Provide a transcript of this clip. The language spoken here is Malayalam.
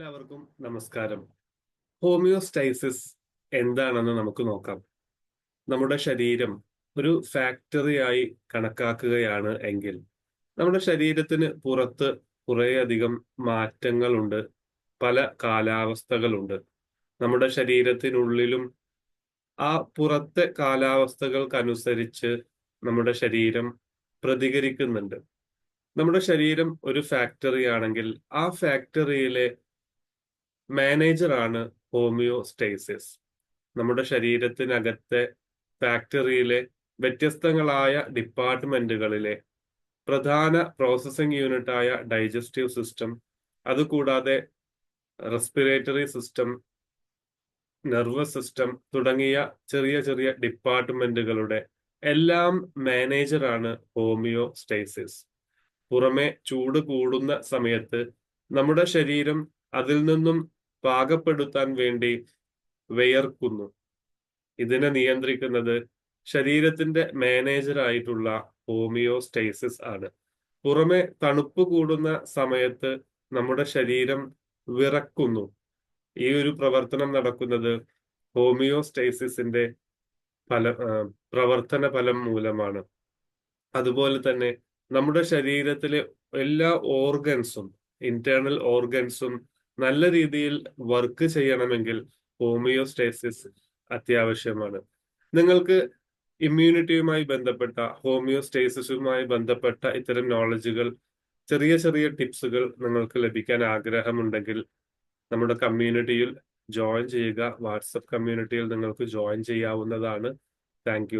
എല്ലാവർക്കും നമസ്കാരം. ഹോമിയോസ്റ്റൈസിസ് എന്താണെന്ന് നമുക്ക് നോക്കാം. നമ്മുടെ ശരീരം ഒരു ഫാക്ടറിയായി കണക്കാക്കുകയാണ് എങ്കിൽ നമ്മുടെ ശരീരത്തിന് പുറത്ത് കുറേയധികം മാറ്റങ്ങളുണ്ട് പല കാലാവസ്ഥകളുണ്ട്. നമ്മുടെ ശരീരത്തിനുള്ളിലും ആ പുറത്തെ കാലാവസ്ഥകൾക്കനുസരിച്ച് നമ്മുടെ ശരീരം പ്രതികരിക്കുന്നുണ്ട്. നമ്മുടെ ശരീരം ഒരു ഫാക്ടറി ആണെങ്കിൽ ആ ഫാക്ടറിയിലെ മാനേജറാണ് ഹോമിയോസ്റ്റേസിസ് നമ്മുടെ ശരീരത്തിനകത്തെ ഫാക്ടറിയിലെ വ്യത്യസ്തങ്ങളായ ഡിപ്പാർട്ട്മെന്റുകളിലെ പ്രധാന പ്രോസസ്സിംഗ് യൂണിറ്റായ ഡൈജസ്റ്റീവ് സിസ്റ്റം അതുകൂടാതെ റെസ്പിറേറ്ററി സിസ്റ്റം നെർവസ് സിസ്റ്റം തുടങ്ങിയ ചെറിയ ചെറിയ ഡിപ്പാർട്ട്മെന്റുകളുടെ എല്ലാം മാനേജറാണ് ഹോമിയോസ്റ്റൈസിസ് പുറമെ ചൂട് കൂടുന്ന സമയത്ത് നമ്മുടെ ശരീരം അതിൽ നിന്നും പാകപ്പെടുത്താൻ വേണ്ടി വിയർക്കുന്നു. ഇതിനെ നിയന്ത്രിക്കുന്നത് ശരീരത്തിന്റെ മാനേജർ ആയിട്ടുള്ള ഹോമിയോസ്റ്റൈസിസ് ആണ്. പുറമെ തണുപ്പ് കൂടുന്ന സമയത്ത് നമ്മുടെ ശരീരം വിറക്കുന്നു. ഈ ഒരു പ്രവർത്തനം നടക്കുന്നത് ഹോമിയോസ്റ്റൈസിസിന്റെ ഫല പ്രവർത്തന ഫലം മൂലമാണ്. അതുപോലെ തന്നെ നമ്മുടെ ശരീരത്തിലെ എല്ലാ ഓർഗൻസും ഇന്റേണൽ ഓർഗൻസും നല്ല രീതിയിൽ വർക്ക് ചെയ്യണമെങ്കിൽ ഹോമിയോസ്റ്റേസിസ് അത്യാവശ്യമാണ്. നിങ്ങൾക്ക് ഇമ്മ്യൂണിറ്റിയുമായി ബന്ധപ്പെട്ട ഹോമിയോസ്റ്റേസിസുമായി ബന്ധപ്പെട്ട ഇത്തരം നോളജുകൾ ചെറിയ ചെറിയ ടിപ്സുകൾ നിങ്ങൾക്ക് ലഭിക്കാൻ ആഗ്രഹമുണ്ടെങ്കിൽ നമ്മുടെ കമ്മ്യൂണിറ്റിയിൽ ജോയിൻ ചെയ്യുക. വാട്സപ്പ് കമ്മ്യൂണിറ്റിയിൽ നിങ്ങൾക്ക് ജോയിൻ ചെയ്യാവുന്നതാണ്. താങ്ക്